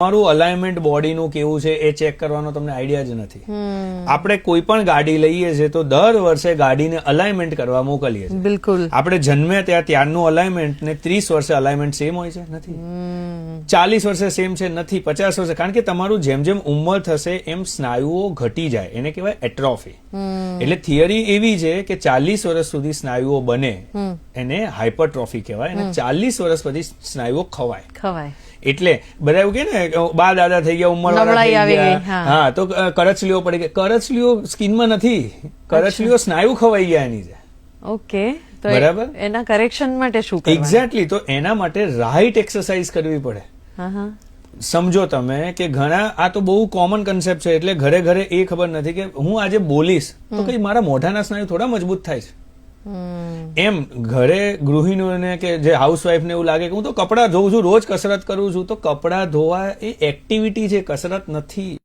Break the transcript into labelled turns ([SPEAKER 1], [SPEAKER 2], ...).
[SPEAKER 1] તમારું અલાઇનમેન્ટ બોડીનું કેવું છે એ ચેક કરવાનો તમને આઈડિયા જ નથી. આપણે કોઈ પણ ગાડી લઈએ છીએ તો દર વર્ષે ગાડીને અલાઇનમેન્ટ કરવા મોકલીએ છીએ.
[SPEAKER 2] બિલકુલ.
[SPEAKER 1] આપણે જન્મે ત્યાં ત્યારનું અલાઇનમેન્ટ ને ત્રીસ વર્ષે અલાઇનમેન્ટ સેમ હોય છે? નથી. ચાલીસ વર્ષે સેમ છે? નથી. પચાસ વર્ષે. કારણ કે તમારું જેમ જેમ ઉંમર થશે એમ સ્નાયુઓ ઘટી જાય. એને કહેવાય એટ્રોફી એટલે થિયરી એવી છે કે ચાલીસ વર્ષ સુધી સ્નાયુઓ બને એને હાઇપરટ્રોફી કહેવાય અને ચાલીસ વર્ષ પછી સ્નાયુઓ ખવાય.
[SPEAKER 2] ખવાય.
[SPEAKER 1] એટલે બધા એવું કે ને બા દાદા થઈ ગયા ઉંમર
[SPEAKER 2] હા.
[SPEAKER 1] તો કરચલીઓ પડી ગઈ. કરચલીઓ સ્કિનમાં નથી. કરચલીઓ સ્નાયુ ખવાઈ ગયા એની છે
[SPEAKER 2] ઓકે
[SPEAKER 1] બરાબર.
[SPEAKER 2] એના કરેક્શન માટે શું
[SPEAKER 1] એક્ઝેક્ટલી તો એના માટે રાઈટ એક્સરસાઇઝ કરવી પડે. સમજો તમે કે ઘણા આ તો બહુ કોમન કન્સેપ્ટ છે એટલે ઘરે ઘરે એ ખબર નથી કે હું આજે બોલીશ તો કઈ મારા મોઢાના સ્નાયુ થોડા મજબૂત થાય છે. એમ ઘરે ગૃહિણીઓને કે જે હાઉસવાઈફને એવું લાગે કે હું તો કપડાં ધોઉં છું, રોજ કસરત કરું છું, તો કપડાં ધોવા એ એક્ટિવિટી છે, કસરત નથી.